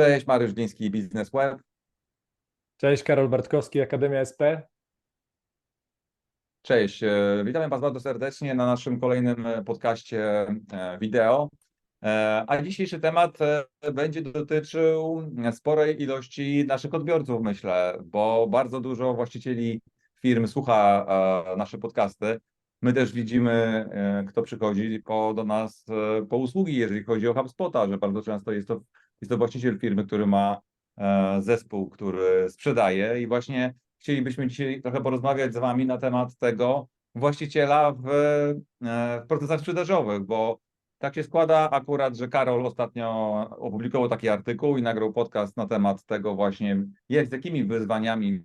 Cześć, Mariusz Gliński, Biznes Web. Cześć, Karol Bartkowski, Akademia SP. Cześć, e, witamy Was bardzo serdecznie na naszym kolejnym e, podcaście e, wideo. A dzisiejszy temat będzie dotyczył sporej ilości naszych odbiorców, myślę, bo bardzo dużo właścicieli firm słucha nasze podcasty. My też widzimy, kto przychodzi po, do nas po usługi, jeżeli chodzi o HubSpota, że bardzo często jest to, jest to właściciel firmy, który ma e, zespół, który sprzedaje i właśnie chcielibyśmy dzisiaj trochę porozmawiać z Wami na temat tego właściciela w, e, w procesach sprzedażowych, bo tak się składa akurat, że Karol ostatnio opublikował taki artykuł i nagrał podcast na temat tego właśnie, jak, z jakimi wyzwaniami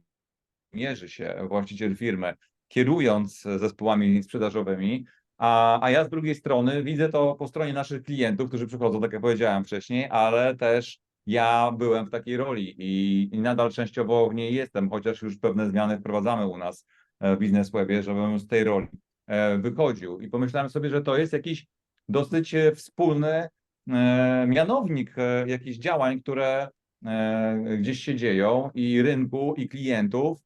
mierzy się właściciel firmy, kierując zespołami sprzedażowymi. A, a ja z drugiej strony widzę to po stronie naszych klientów, którzy przychodzą, tak jak powiedziałem wcześniej, ale też ja byłem w takiej roli i, i nadal częściowo w niej jestem, chociaż już pewne zmiany wprowadzamy u nas e, w Biznes Webie, żebym z tej roli e, wychodził. I pomyślałem sobie, że to jest jakiś dosyć e, wspólny mianownik jakichś działań, które gdzieś się dzieją i rynku, i klientów,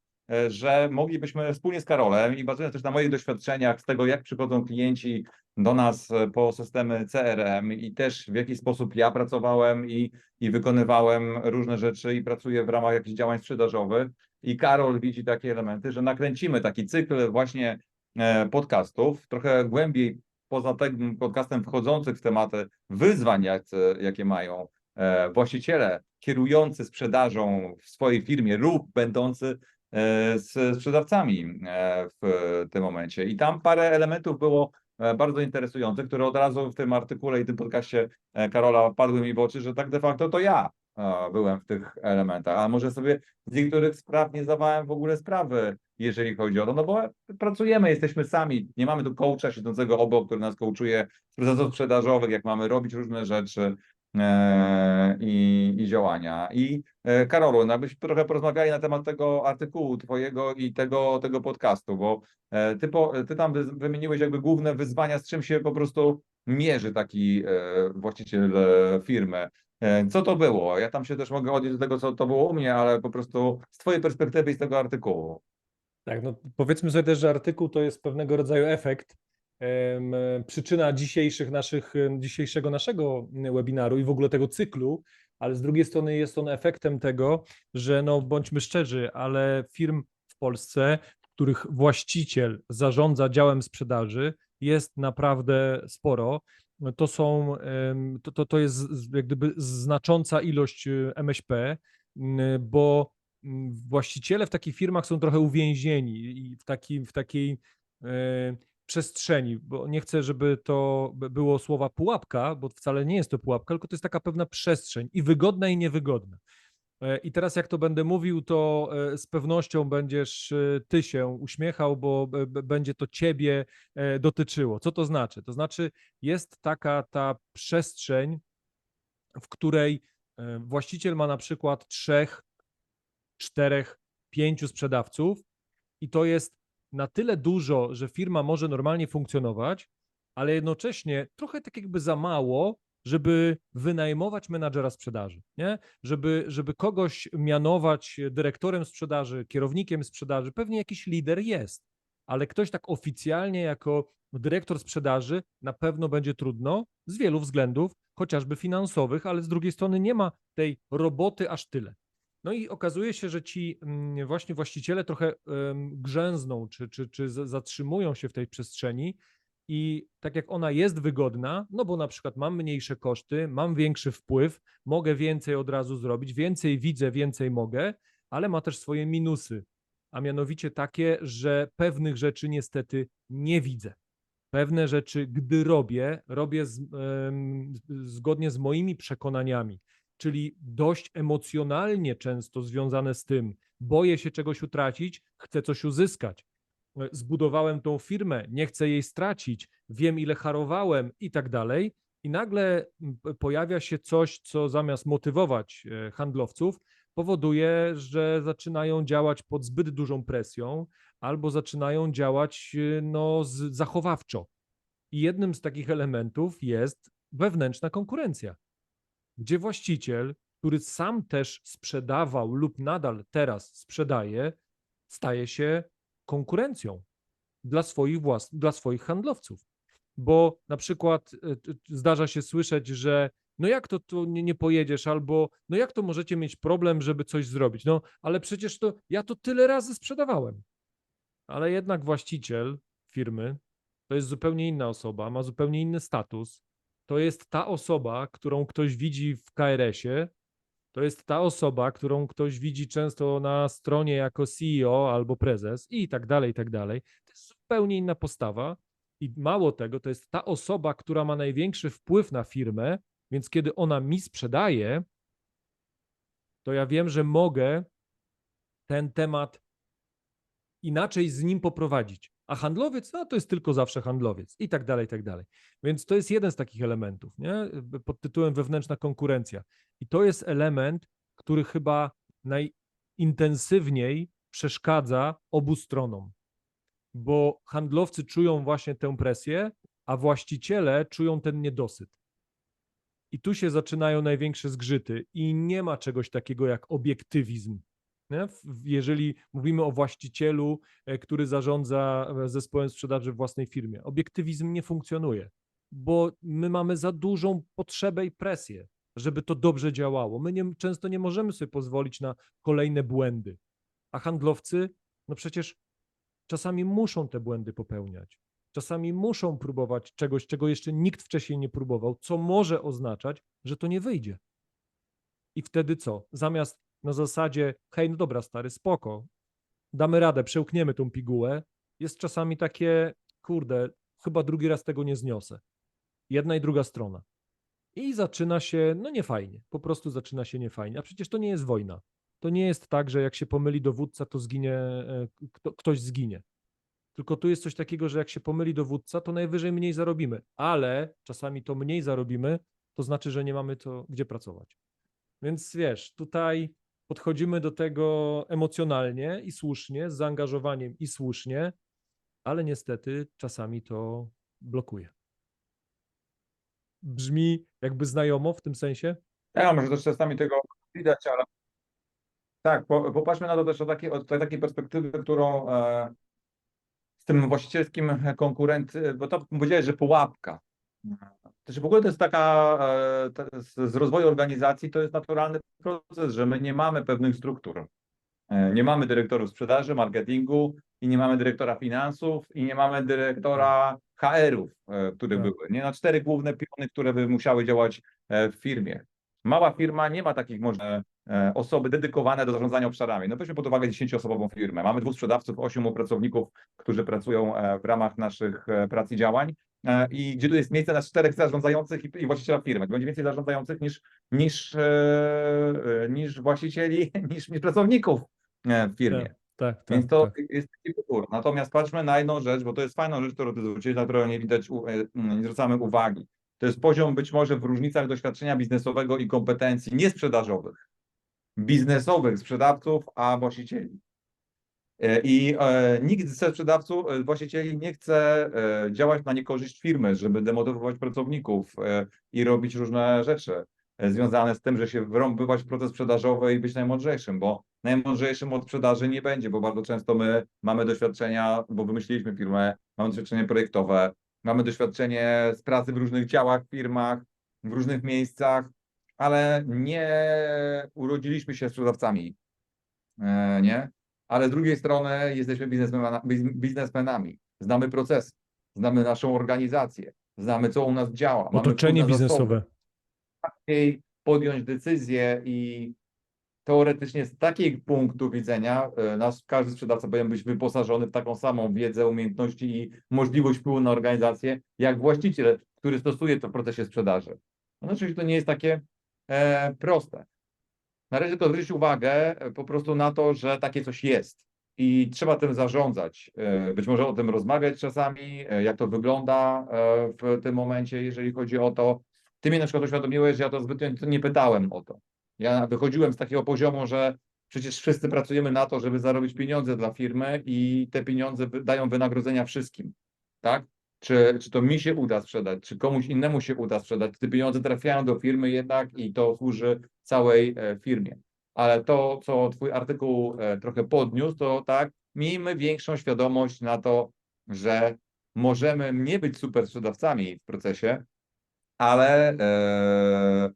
że moglibyśmy wspólnie z Karolem i bazując też na moich doświadczeniach z tego, jak przychodzą klienci do nas e, po systemy CRM i też w jaki sposób ja pracowałem i, i wykonywałem różne rzeczy i pracuję w ramach jakichś działań sprzedażowych. I Karol widzi takie elementy, że nakręcimy taki cykl właśnie e, podcastów, trochę głębiej poza tym podcastem wchodzących w tematy wyzwań, jak, jakie mają e, właściciele kierujący sprzedażą w swojej firmie lub będący e, z sprzedawcami e, w tym momencie. I tam parę elementów było e, bardzo interesujących, które od razu w tym artykule i tym podcaście e, Karola padły mi w oczy, że tak de facto to ja e, byłem w tych elementach, a może sobie z niektórych spraw nie zdawałem w ogóle sprawy, jeżeli chodzi o to, no bo pracujemy, jesteśmy sami, nie mamy tu coacha siedzącego obok, który nas coachuje z procesów sprzedażowych, jak mamy robić różne rzeczy. e, i, i działania. I e, Karolu, no trochę porozmawiali na temat tego artykułu twojego i tego, tego podcastu, bo e, ty, po, ty tam wy, wymieniłeś jakby główne wyzwania, z czym się po prostu mierzy taki e, właściciel e, firmy. E, Co to było? Ja tam się też mogę odnieść do tego, co to było u mnie, ale po prostu z twojej perspektywy i z tego artykułu. Tak, no powiedzmy sobie też, że artykuł to jest pewnego rodzaju efekt, przyczyna dzisiejszych naszych, dzisiejszego naszego webinaru i w ogóle tego cyklu, ale z drugiej strony jest on efektem tego, że no bądźmy szczerzy, ale firm w Polsce, których właściciel zarządza działem sprzedaży, jest naprawdę sporo. To są, to, to, to jest jak gdyby znacząca ilość y, MŚP, bo właściciele w takich firmach są trochę uwięzieni i w, takim, w takiej przestrzeni, bo nie chcę, żeby to by- było słowa pułapka, bo wcale nie jest to pułapka, tylko to jest taka pewna przestrzeń i wygodna i niewygodna. E, I teraz jak to będę mówił, to e, z pewnością będziesz e, ty się uśmiechał, bo będzie to ciebie dotyczyło. Co to znaczy? To znaczy jest taka ta przestrzeń, w której właściciel ma na przykład trzech czterech, pięciu sprzedawców i to jest na tyle dużo, że firma może normalnie funkcjonować, ale jednocześnie trochę tak jakby za mało, żeby wynajmować menadżera sprzedaży, nie? Żeby, żeby kogoś mianować dyrektorem sprzedaży, kierownikiem sprzedaży, pewnie jakiś lider jest, ale ktoś tak oficjalnie jako dyrektor sprzedaży na pewno będzie trudno z wielu względów, chociażby finansowych, ale z drugiej strony nie ma tej roboty aż tyle. No i okazuje się, że ci mm, właśnie właściciele trochę grzęzną, czy, czy, czy za- zatrzymują się w tej przestrzeni i tak jak ona jest wygodna, no bo na przykład mam mniejsze koszty, mam większy wpływ, mogę więcej od razu zrobić, więcej widzę, więcej mogę, ale ma też swoje minusy, a mianowicie takie, że pewnych rzeczy niestety nie widzę. Pewne rzeczy, gdy robię, robię z, em, zgodnie z moimi przekonaniami czyli dość emocjonalnie często związane z tym, boję się czegoś utracić, chcę coś uzyskać. E, Zbudowałem tą firmę, nie chcę jej stracić, wiem ile harowałem i tak dalej. I nagle pojawia się coś, co zamiast motywować e, handlowców, powoduje, że zaczynają działać pod zbyt dużą presją albo zaczynają działać e, no, zachowawczo. I jednym z takich elementów jest wewnętrzna konkurencja gdzie właściciel który sam też sprzedawał lub nadal teraz sprzedaje, staje się konkurencją dla swoich włas- dla swoich handlowców. Bo na przykład e, zdarza się słyszeć, że no jak to tu nie, nie pojedziesz, albo no jak to możecie mieć problem, żeby coś zrobić? No ale przecież to ja to tyle razy sprzedawałem. Ale jednak właściciel firmy to jest zupełnie inna osoba, ma zupełnie inny status. To jest ta osoba, którą ktoś widzi w KRS-ie, to jest ta osoba, którą ktoś widzi często na stronie jako CEO albo prezes i tak dalej, i tak dalej. To jest zupełnie inna postawa i mało tego, to jest ta osoba, która ma największy wpływ na firmę, więc kiedy ona mi sprzedaje, to ja wiem, że mogę ten temat inaczej z nim poprowadzić. A handlowiec, no to jest tylko zawsze handlowiec i tak dalej, i tak dalej. Więc to jest jeden z takich elementów, nie? Pod tytułem wewnętrzna konkurencja. I to jest element, który chyba najintensywniej przeszkadza obu stronom, bo handlowcy czują właśnie tę presję, a właściciele czują ten niedosyt. I tu się zaczynają największe zgrzyty, i nie ma czegoś takiego jak obiektywizm. Jeżeli mówimy o właścicielu, e, który zarządza e, zespołem sprzedaży w własnej firmie, obiektywizm nie funkcjonuje, bo my mamy za dużą potrzebę i presję, żeby to dobrze działało. My nie, często nie możemy sobie pozwolić na kolejne błędy, a handlowcy, no przecież czasami muszą te błędy popełniać. Czasami muszą próbować czegoś, czego jeszcze nikt wcześniej nie próbował, co może oznaczać, że to nie wyjdzie. I wtedy co? Zamiast na zasadzie, hej, no dobra, stary, spoko, damy radę, przełkniemy tą pigułę, jest czasami takie, kurde, chyba drugi raz tego nie zniosę. Jedna i druga strona. I zaczyna się, no niefajnie, po prostu zaczyna się niefajnie. A przecież to nie jest wojna. To nie jest tak, że jak się pomyli dowódca, to zginie, e, kto, ktoś zginie. Tylko tu jest coś takiego, że jak się pomyli dowódca, to najwyżej mniej zarobimy, ale czasami to mniej zarobimy, to znaczy, że nie mamy to gdzie pracować. Więc wiesz, tutaj podchodzimy do tego emocjonalnie i słusznie, z zaangażowaniem i słusznie, ale niestety czasami to blokuje. Brzmi jakby znajomo w tym sensie? Ja może też czasami tego widać, ale tak, po, popatrzmy na to też od takiej, od takiej perspektywy, którą e, z tym właścicielskim konkurent, bo to powiedziałeś, że pułapka. Też w ogóle to jest taka, e, z, rozwoju organizacji to jest naturalny proces, że my nie mamy pewnych struktur. E, Nie mamy dyrektorów sprzedaży, marketingu i nie mamy dyrektora finansów i nie mamy dyrektora HR-ów, e, które Tak. były. Nie na cztery główne piony, które by musiały działać w firmie. Mała firma nie ma takich może osoby dedykowane do zarządzania obszarami. No weźmy pod uwagę 10-osobową firmę. Mamy dwóch sprzedawców, ośmiu pracowników, którzy pracują w ramach naszych prac i działań. E, I gdzie tu jest miejsce na czterech zarządzających i, i właściciela firmy. To będzie więcej zarządzających niż, niż, e, e, niż właścicieli, niż, niż pracowników w firmie. Tak, tak. Więc to tak. jest taki wybór. Natomiast patrzmy na jedną rzecz, bo to jest fajna rzecz, którą ty zwróciłeś, na którą nie widać, nie zwracamy uwagi. To jest poziom być może w różnicach doświadczenia biznesowego i kompetencji niesprzedażowych, biznesowych sprzedawców, a właścicieli. E, I e, nikt ze sprzedawców, e, właścicieli nie chce działać na niekorzyść firmy, żeby demotywować pracowników i robić różne rzeczy związane z tym, że się wrąbywać w proces sprzedażowy i być najmądrzejszym, bo najmądrzejszym od sprzedaży nie będzie, bo bardzo często my mamy doświadczenia, bo wymyśliliśmy firmę, mamy doświadczenie projektowe, mamy doświadczenie z pracy w różnych działach, firmach, w różnych miejscach, ale nie urodziliśmy się sprzedawcami, nie? Ale z drugiej strony jesteśmy biznesmena- biz- biznesmenami, znamy procesy, znamy naszą organizację, znamy co u nas działa. Otoczenie biznesowe. łatwiej podjąć decyzję i teoretycznie z takiego punktu widzenia e, nasz, każdy sprzedawca powinien być wyposażony w taką samą wiedzę, umiejętności i możliwość wpływu na organizację, jak właściciel, który stosuje to w procesie sprzedaży. No oczywiście to nie jest takie e, proste. Należy tylko zwrócić uwagę e, po prostu na to, że takie coś jest i trzeba tym zarządzać. E, Być może o tym rozmawiać czasami, e, jak to wygląda w tym momencie, jeżeli chodzi o to. Ty mnie na przykład uświadomiłeś, że ja to zbytnio nie pytałem o to. Ja wychodziłem z takiego poziomu, że przecież wszyscy pracujemy na to, żeby zarobić pieniądze dla firmy i te pieniądze dają wynagrodzenia wszystkim, tak? Czy, czy to mi się uda sprzedać, czy komuś innemu się uda sprzedać, te pieniądze trafiają do firmy jednak i to służy całej e, firmie. Ale to, co Twój artykuł e, trochę podniósł, to tak, miejmy większą świadomość na to, że możemy nie być super sprzedawcami w procesie, ale e,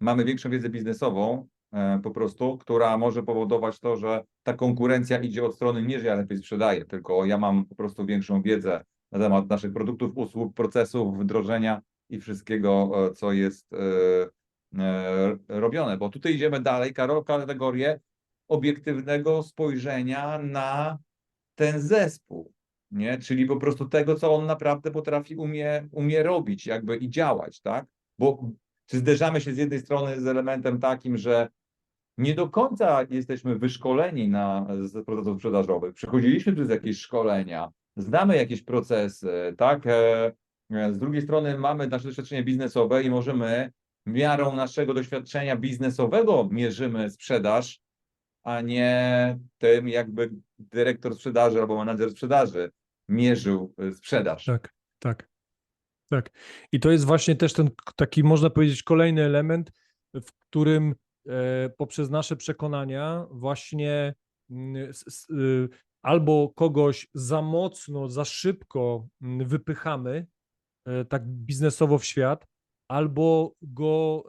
mamy większą wiedzę biznesową e, po prostu, która może powodować to, że ta konkurencja idzie od strony nie, że ja lepiej sprzedaję, tylko ja mam po prostu większą wiedzę na temat naszych produktów, usług, procesów, wdrożenia i wszystkiego, e, co jest e, e, robione. Bo tutaj idziemy dalej, Karol, kategorię obiektywnego spojrzenia na ten zespół, nie? Czyli po prostu tego, co on naprawdę potrafi, umie, umie robić jakby i działać, tak? Bo czy zderzamy się z jednej strony z elementem takim, że nie do końca jesteśmy wyszkoleni na z procesów sprzedażowych. Przechodziliśmy przez jakieś szkolenia, znamy jakieś procesy, tak? E, e, Z drugiej strony mamy nasze doświadczenie biznesowe i możemy miarą naszego doświadczenia biznesowego mierzymy sprzedaż, a nie tym, jakby dyrektor sprzedaży albo menadżer sprzedaży mierzył y, sprzedaż. Tak, tak, tak. I to jest właśnie też ten taki, można powiedzieć, kolejny element, w którym e, poprzez nasze przekonania właśnie mm, y, albo kogoś za mocno, za szybko mm, wypychamy, e, tak biznesowo w świat, albo go,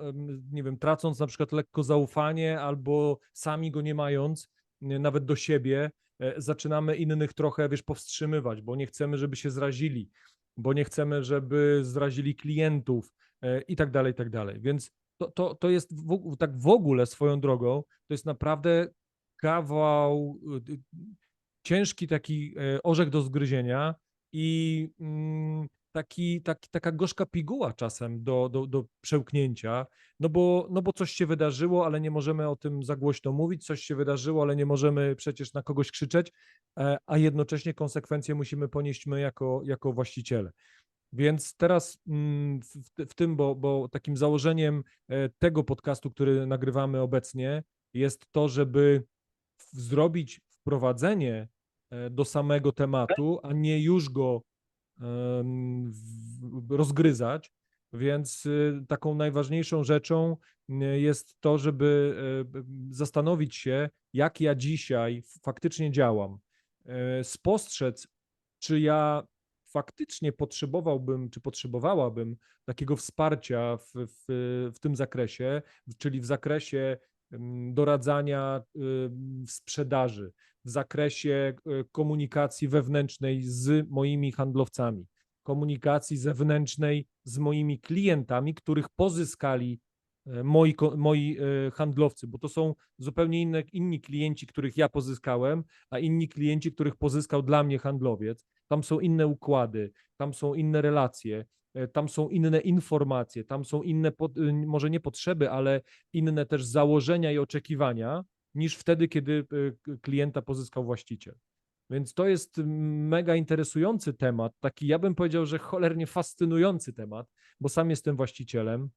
nie wiem, tracąc na przykład lekko zaufanie, albo sami go nie mając, nawet do siebie, e, zaczynamy innych trochę, wiesz, powstrzymywać, bo nie chcemy, żeby się zrazili, bo nie chcemy, żeby zrazili klientów e, i tak dalej, i tak dalej. Więc to, to, to jest w, tak w ogóle swoją drogą, to jest naprawdę kawał, y, y, ciężki taki e, orzech do zgryzienia i mm, taki, taki, taka gorzka piguła czasem do, do, do przełknięcia, no bo, no bo coś się wydarzyło, ale nie możemy o tym za głośno mówić, coś się wydarzyło, ale nie możemy przecież na kogoś krzyczeć, e, a jednocześnie konsekwencje musimy ponieść my jako, jako właściciele. Więc teraz mm, w, w- tym, bo, bo takim założeniem e, tego podcastu, który nagrywamy obecnie, jest to, żeby zrobić wprowadzenie do samego tematu, a nie już go rozgryzać. Więc y, taką najważniejszą rzeczą y, jest to, żeby e, zastanowić się, jak ja dzisiaj faktycznie działam. E, Spostrzec, czy ja faktycznie potrzebowałbym, czy potrzebowałabym takiego wsparcia w, w, w tym zakresie, czyli w zakresie doradzania em, w sprzedaży, w zakresie e, komunikacji wewnętrznej z moimi handlowcami, komunikacji zewnętrznej z moimi klientami, których pozyskali e, moi, moi e, handlowcy, bo to są zupełnie inne, inni klienci, których ja pozyskałem, a inni klienci, których pozyskał dla mnie handlowiec. Tam są inne układy, tam są inne relacje, tam są inne informacje, tam są inne, y, może nie potrzeby, ale inne też założenia i oczekiwania niż wtedy, kiedy k- klienta pozyskał właściciel. Więc to jest mega interesujący temat, taki ja bym powiedział, że cholernie fascynujący temat, bo sam jestem właścicielem.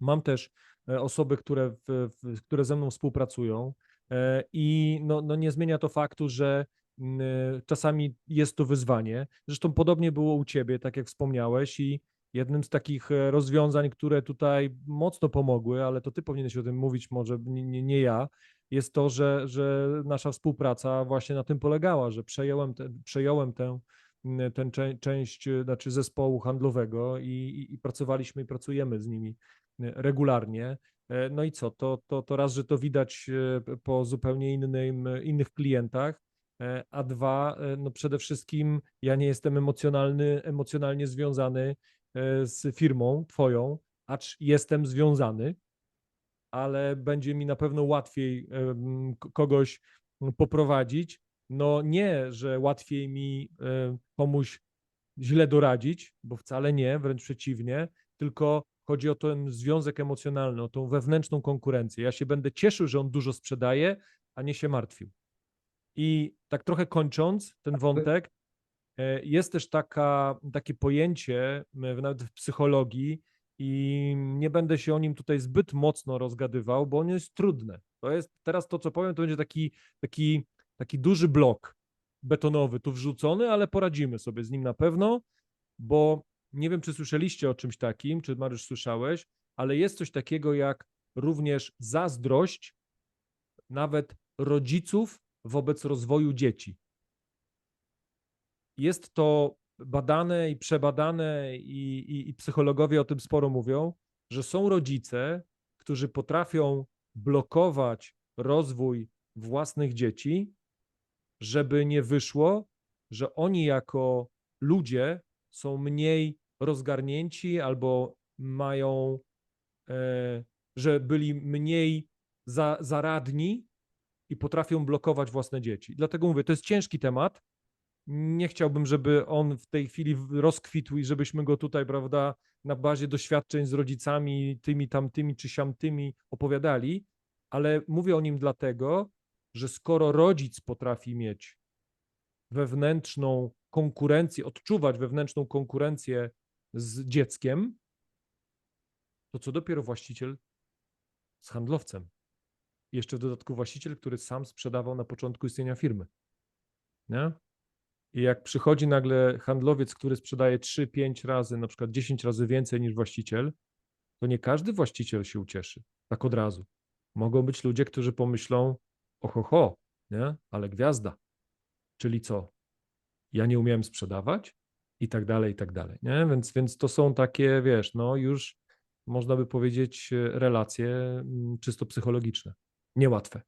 Mam też e, osoby, które, w, w, które ze mną współpracują e, i no, no nie zmienia to faktu, że mm, e, czasami jest to wyzwanie. Zresztą podobnie było u ciebie, tak jak wspomniałeś i jednym z takich e, rozwiązań, które tutaj mocno pomogły, ale to ty powinieneś o tym mówić, może nie, nie ja, jest to, że, że nasza współpraca właśnie na tym polegała, że przejąłem, te, przejąłem tę, część, znaczy zespołu handlowego i, i, i pracowaliśmy i pracujemy z nimi e, regularnie. E, No i co, to, to, to raz, że to widać e, po zupełnie innym, innych klientach, a dwa, no przede wszystkim ja nie jestem emocjonalny, emocjonalnie związany z firmą twoją, acz jestem związany, ale będzie mi na pewno łatwiej kogoś poprowadzić. No nie, że łatwiej mi komuś źle doradzić, bo wcale nie, wręcz przeciwnie, tylko chodzi o ten związek emocjonalny, o tą wewnętrzną konkurencję. Ja się będę cieszył, że on dużo sprzedaje, a nie się martwił. I tak trochę kończąc ten wątek, e, jest też taka, takie pojęcie, nawet w psychologii, i nie będę się o nim tutaj zbyt mocno rozgadywał, bo ono jest trudne. To jest teraz to, co powiem, to będzie taki, taki, taki duży blok betonowy tu wrzucony, ale poradzimy sobie z nim na pewno, bo nie wiem, czy słyszeliście o czymś takim, czy Mariusz słyszałeś, ale jest coś takiego jak również zazdrość nawet rodziców wobec rozwoju dzieci. Jest to badane i przebadane, i, i, i psychologowie o tym sporo mówią, że są rodzice, którzy potrafią blokować rozwój własnych dzieci, żeby nie wyszło, że oni jako ludzie są mniej rozgarnięci albo mają, e, że byli mniej za, zaradni i potrafią blokować własne dzieci. Dlatego mówię, to jest ciężki temat. Nie chciałbym, żeby on w tej chwili rozkwitł i żebyśmy go tutaj, prawda, na bazie doświadczeń z rodzicami, tymi, tamtymi czy siamtymi opowiadali, ale mówię o nim dlatego, że skoro rodzic potrafi mieć wewnętrzną konkurencję, odczuwać wewnętrzną konkurencję z dzieckiem, to co dopiero właściciel z handlowcem. Jeszcze w dodatku właściciel, który sam sprzedawał na początku istnienia firmy. Nie? I jak przychodzi nagle handlowiec, który sprzedaje 3-5 razy, na przykład 10 razy więcej niż właściciel, to nie każdy właściciel się ucieszy tak od razu. Mogą być ludzie, którzy pomyślą, oho, ho, nie? ale gwiazda. Czyli co? Ja nie umiałem sprzedawać? I tak dalej, i tak dalej. Nie? Więc, więc to są takie, wiesz, no już można by powiedzieć, relacje mm, czysto psychologiczne. Niełatwe.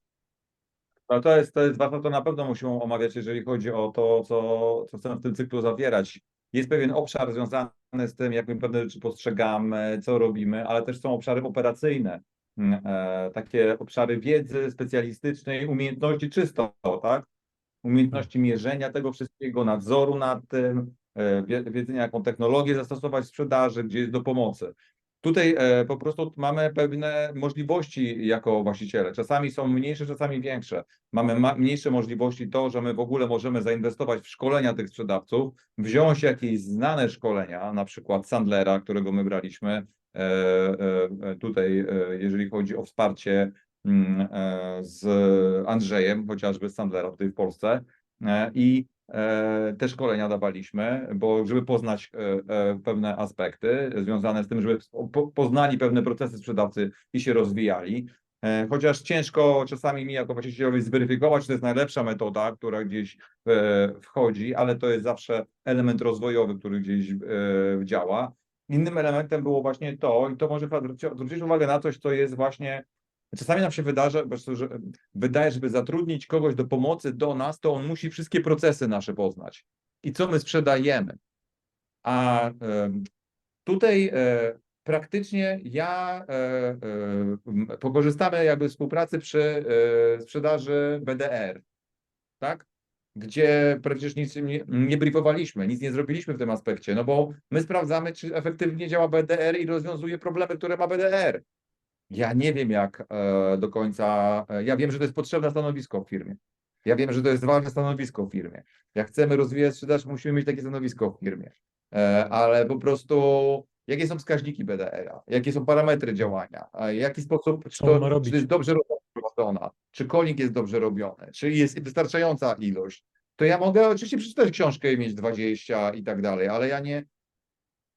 No to jest, to jest ważne, to na pewno musimy omawiać, jeżeli chodzi o to, co, co chcemy w tym cyklu zawierać. Jest pewien obszar związany z tym, jak my pewne rzeczy postrzegamy, co robimy, ale też są obszary operacyjne. Mm, E, takie obszary wiedzy specjalistycznej, umiejętności czysto, tak? Umiejętności mierzenia tego wszystkiego, nadzoru nad tym, e, wie- wiedzenia, jaką technologię zastosować w sprzedaży, gdzie jest do pomocy. Tutaj e, po prostu mamy pewne możliwości jako właściciele. Czasami są mniejsze, czasami większe. Mamy ma- mniejsze możliwości to, że my w ogóle możemy zainwestować w szkolenia tych sprzedawców, wziąć jakieś znane szkolenia, na przykład Sandlera, którego my braliśmy e, e, tutaj, jeżeli chodzi o wsparcie mm, z Andrzejem, chociażby Sandlera tutaj w Polsce. I te szkolenia dawaliśmy, bo żeby poznać e, e, pewne aspekty związane z tym, żeby po, poznali pewne procesy sprzedawcy i się rozwijali. E, Chociaż ciężko czasami mi jako właścicielowi zweryfikować, czy to jest najlepsza metoda, która gdzieś e, wchodzi, ale to jest zawsze element rozwojowy, który gdzieś e, działa. Innym elementem było właśnie to, i to może zwróci- zwrócić uwagę na coś, co jest właśnie Czasami nam się prostu, że wydaje, żeby zatrudnić kogoś do pomocy do nas, to on musi wszystkie procesy nasze poznać i co my sprzedajemy. A tutaj e, praktycznie ja e, e, pokorzystamy jakby współpracy przy sprzedaży BDR, tak? Gdzie przecież nic nie, nie briefowaliśmy, nic nie zrobiliśmy w tym aspekcie, no bo my sprawdzamy, czy efektywnie działa BDR i rozwiązuje problemy, które ma BDR. Ja nie wiem, jak e, do końca. E, ja wiem, że to jest potrzebne stanowisko w firmie. Ja wiem, że to jest ważne stanowisko w firmie. Jak chcemy rozwijać sprzedaż, musimy mieć takie stanowisko w firmie. E, ale po prostu, jakie są wskaźniki BDR-a? Jakie są parametry działania? W jaki sposób, czy to, czy jest dobrze robiona? Czy konik jest dobrze robiony? Czy jest wystarczająca ilość? To ja mogę oczywiście przeczytać książkę i mieć 20 i tak dalej, ale ja nie,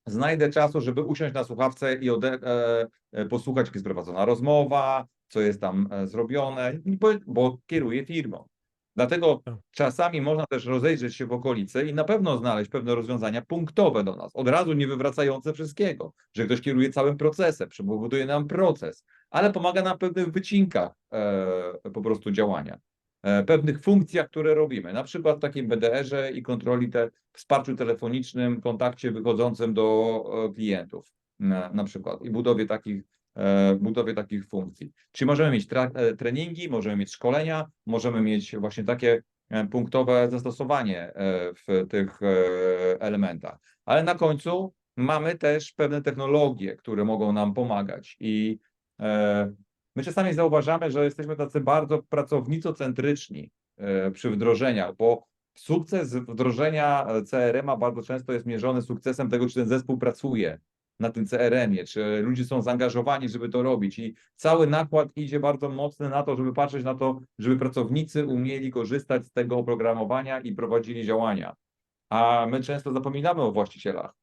znajdę czasu, żeby usiąść na słuchawce i ode, e, e, posłuchać, jak jest prowadzona rozmowa, co jest tam e, zrobione, bo, kieruję firmą. Dlatego czasami można też rozejrzeć się w okolicy i na pewno znaleźć pewne rozwiązania punktowe do nas, od razu nie wywracające wszystkiego, że ktoś kieruje całym procesem, przebuduje nam proces, ale pomaga nam w pewnych wycinkach e, po prostu działania pewnych funkcjach, które robimy, na przykład w takim BDR-ze i kontroli te wsparciu telefonicznym, kontakcie wychodzącym do e, klientów na, na przykład i budowie takich, e, budowie takich funkcji. Czyli możemy mieć e, treningi, możemy mieć szkolenia, możemy mieć właśnie takie e, punktowe zastosowanie e, w tych e, elementach. Ale na końcu mamy też pewne technologie, które mogą nam pomagać i e, My czasami zauważamy, że jesteśmy tacy bardzo pracownicocentryczni e, przy wdrożeniach, bo sukces wdrożenia CRM-a bardzo często jest mierzony sukcesem tego, czy ten zespół pracuje na tym CRM-ie, czy ludzie są zaangażowani, żeby to robić. I cały nakład idzie bardzo mocny na to, żeby patrzeć na to, żeby pracownicy umieli korzystać z tego oprogramowania i prowadzili działania. A my często zapominamy o właścicielach.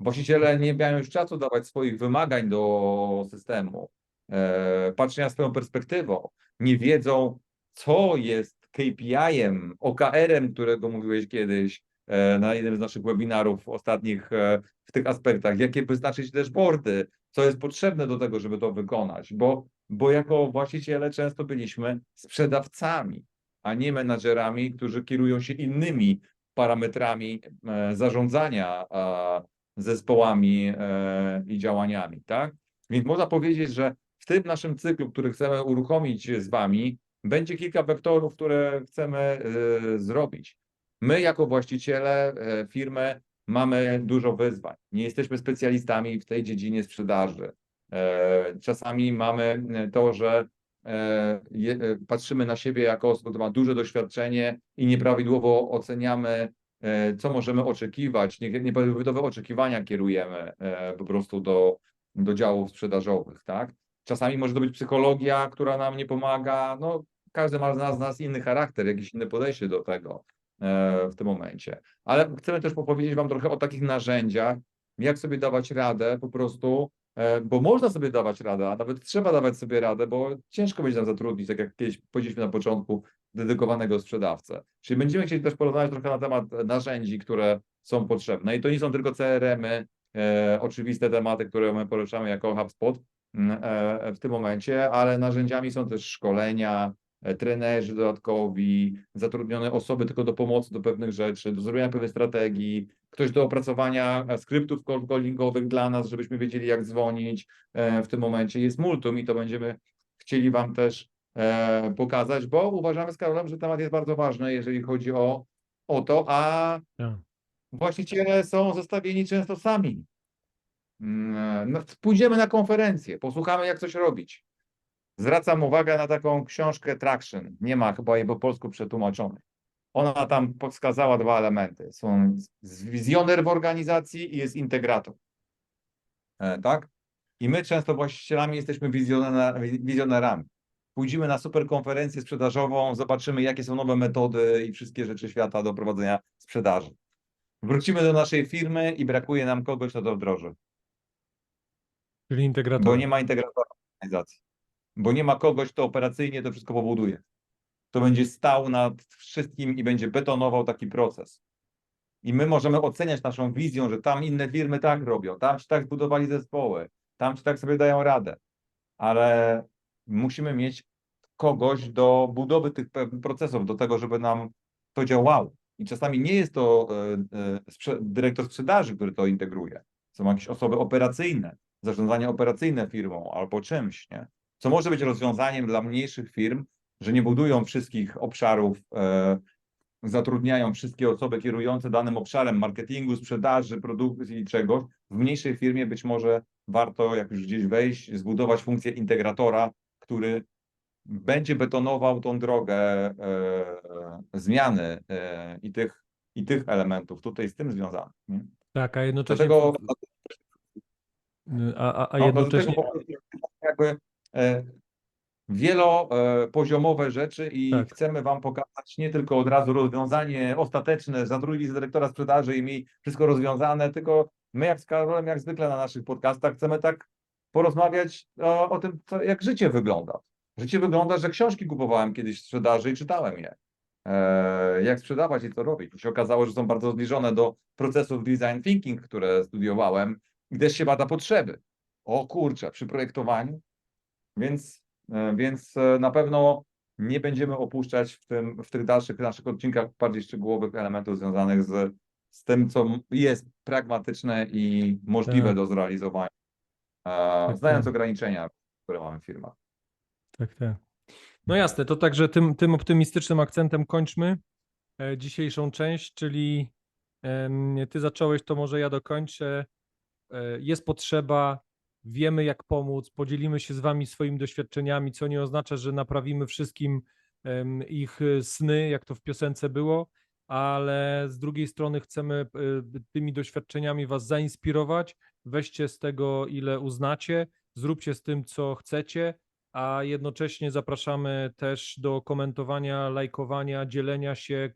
Właściciele nie mają już czasu dawać swoich wymagań do systemu. E, patrzenia swoją perspektywą, nie wiedzą, co jest KPI-em, OKR-em, którego mówiłeś kiedyś e, na jednym z naszych webinarów ostatnich e, w tych aspektach, jakie wyznaczyć dashboardy, co jest potrzebne do tego, żeby to wykonać, bo, bo jako właściciele często byliśmy sprzedawcami, a nie menadżerami, którzy kierują się innymi parametrami zarządzania zespołami i działaniami, tak? Więc można powiedzieć, że tym naszym cyklu, który chcemy uruchomić z Wami, będzie kilka wektorów, które chcemy e, zrobić. My, jako właściciele e, firmy, mamy dużo wyzwań. Nie jesteśmy specjalistami w tej dziedzinie sprzedaży. E, Czasami mamy to, że e, e, patrzymy na siebie jako osobę, która ma duże doświadczenie i nieprawidłowo oceniamy, co możemy oczekiwać. Nie- Nieprawidłowe oczekiwania kierujemy po prostu do, do działów sprzedażowych, tak? Czasami może to być psychologia, która nam nie pomaga. No, każdy ma z nas, z nas inny charakter, jakieś inne podejście do tego e, w tym momencie. Ale chcemy też powiedzieć Wam trochę o takich narzędziach, jak sobie dawać radę po prostu, e, bo można sobie dawać radę, a nawet trzeba dawać sobie radę, bo ciężko będzie nam zatrudnić, tak jak kiedyś powiedzieliśmy na początku, dedykowanego sprzedawcę. Czyli będziemy chcieli też porozmawiać trochę na temat narzędzi, które są potrzebne. I to nie są tylko CRM-y, e, oczywiste tematy, które my poruszamy jako HubSpot w tym momencie, ale narzędziami są też szkolenia, e, trenerzy dodatkowi, zatrudnione osoby tylko do pomocy do pewnych rzeczy, do zrobienia pewnej strategii, ktoś do opracowania e, skryptów callingowych dla nas, żebyśmy wiedzieli jak dzwonić e, w tym momencie. Jest multum i to będziemy chcieli Wam też e, pokazać, bo uważamy z Karolem, że temat jest bardzo ważny, jeżeli chodzi o, o to, a Tak. właściciele są zostawieni często sami. Mm, no, Pójdziemy na konferencję, posłuchamy jak coś robić. Zwracam uwagę na taką książkę Traction. Nie ma chyba jej po polsku przetłumaczonej. Ona tam wskazała dwa elementy. Są wizjoner w organizacji i jest integrator. E, tak? I my często właścicielami jesteśmy wizjonera- wizjonerami. Pójdziemy na super konferencję sprzedażową, zobaczymy, jakie są nowe metody i wszystkie rzeczy świata do prowadzenia sprzedaży. Wrócimy do naszej firmy i brakuje nam kogoś, kto to wdroży. Czyli integrator. Bo nie ma integratora organizacji. Bo nie ma kogoś, kto operacyjnie to wszystko pobuduje. Kto będzie stał nad wszystkim i będzie betonował taki proces. I my możemy oceniać naszą wizją, że tam inne firmy tak robią, tam ci tak zbudowali zespoły, tam ci tak sobie dają radę. Ale musimy mieć kogoś do budowy tych procesów, do tego, żeby nam to działało. I czasami nie jest to e, e, dyrektor sprzedaży, który to integruje. Są jakieś osoby operacyjne, zarządzanie operacyjne firmą albo czymś, nie? Co może być rozwiązaniem dla mniejszych firm, że nie budują wszystkich obszarów, e, zatrudniają wszystkie osoby kierujące danym obszarem marketingu, sprzedaży, produkcji i czegoś. W mniejszej firmie być może warto, jak już gdzieś wejść, zbudować funkcję integratora, który będzie betonował tą drogę e, zmiany e, i, tych, i tych elementów tutaj z tym związanych. Nie? Tak, a jednocześnie. Dlatego, A, a, a no, jednocześnie. dlatego po prostu jakby e, wielopoziomowe rzeczy i Tak. chcemy Wam pokazać nie tylko od razu rozwiązanie ostateczne, zatrudnij dyrektora sprzedaży i miej wszystko rozwiązane, tylko my jak z Karolem, jak zwykle na naszych podcastach chcemy tak porozmawiać o, o tym, co, jak życie wygląda. Życie wygląda, że książki kupowałem kiedyś w sprzedaży i czytałem je. E, jak sprzedawać i co robić. I się okazało, że są bardzo zbliżone do procesów design thinking, które studiowałem też się bada potrzeby. O kurczę, przy projektowaniu. Więc, e, więc e, na pewno nie będziemy opuszczać w, tym, w tych dalszych naszych odcinkach bardziej szczegółowych elementów związanych z, z tym, co jest pragmatyczne i możliwe Tak. do zrealizowania, e, znając tak. ograniczenia, które mamy w firmach. Tak, tak. No jasne, to także tym, tym optymistycznym akcentem kończmy dzisiejszą część, czyli ty zacząłeś, to może ja dokończę. E, Jest potrzeba, wiemy jak pomóc, podzielimy się z wami swoimi doświadczeniami, co nie oznacza, że naprawimy wszystkim ich e, sny, jak to w piosence było, ale z drugiej strony chcemy e, tymi doświadczeniami was zainspirować. Weźcie z tego, ile uznacie, zróbcie z tym, co chcecie, a jednocześnie zapraszamy też do komentowania, lajkowania, dzielenia się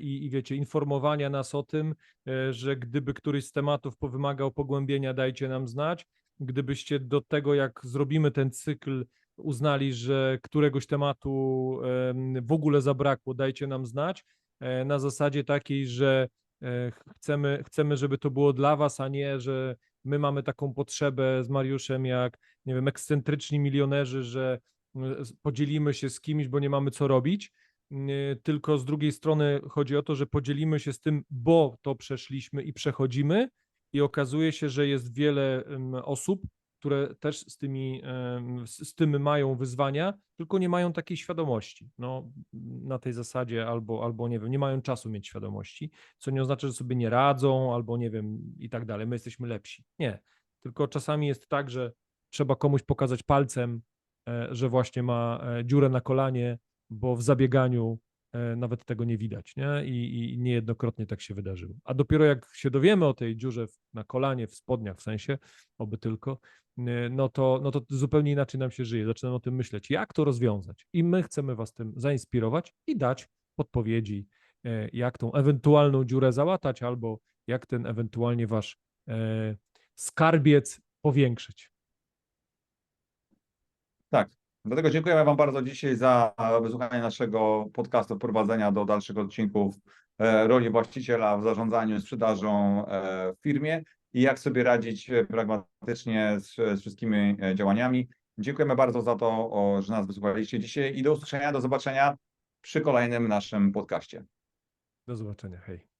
i, i wiecie, informowania nas o tym, e, że gdyby któryś z tematów powymagał pogłębienia, dajcie nam znać. gdybyście do tego, jak zrobimy ten cykl, uznali, że któregoś tematu em, w ogóle zabrakło, dajcie nam znać. e, Na zasadzie takiej, że e, ch- chcemy, chcemy, żeby to było dla Was, a nie, że my mamy taką potrzebę z Mariuszem, jak nie wiem, ekscentryczni milionerzy, że e, podzielimy się z kimś, bo nie mamy co robić. Nie, Tylko z drugiej strony chodzi o to, że podzielimy się z tym, bo to przeszliśmy i przechodzimy, i okazuje się, że jest wiele osób, które też z tymi, z, z tym mają wyzwania, tylko nie mają takiej świadomości. No, na tej zasadzie albo, albo nie wiem, nie mają czasu mieć świadomości, co nie oznacza, że sobie nie radzą, albo nie wiem, i tak dalej. My jesteśmy lepsi. Nie. Tylko czasami jest tak, że trzeba komuś pokazać palcem, e, że właśnie ma e, dziurę na kolanie, bo w zabieganiu e, nawet tego nie widać, nie? I, I niejednokrotnie tak się wydarzyło. A dopiero jak się dowiemy o tej dziurze na kolanie, w spodniach w sensie, oby tylko, y, no to, no to zupełnie inaczej nam się żyje. Zaczynamy o tym myśleć, jak to rozwiązać. I my chcemy Was tym zainspirować i dać podpowiedzi, e, jak tą ewentualną dziurę załatać, albo jak ten ewentualnie Wasz e, skarbiec powiększyć. Tak. Dlatego dziękujemy Wam bardzo dzisiaj za wysłuchanie naszego podcastu, wprowadzenia do dalszych odcinków e, roli właściciela w zarządzaniu sprzedażą e, w firmie i jak sobie radzić e, pragmatycznie z, z wszystkimi działaniami. Dziękujemy bardzo za to, że nas wysłuchaliście dzisiaj i do usłyszenia, do zobaczenia przy kolejnym naszym podcaście. Do zobaczenia. Hej.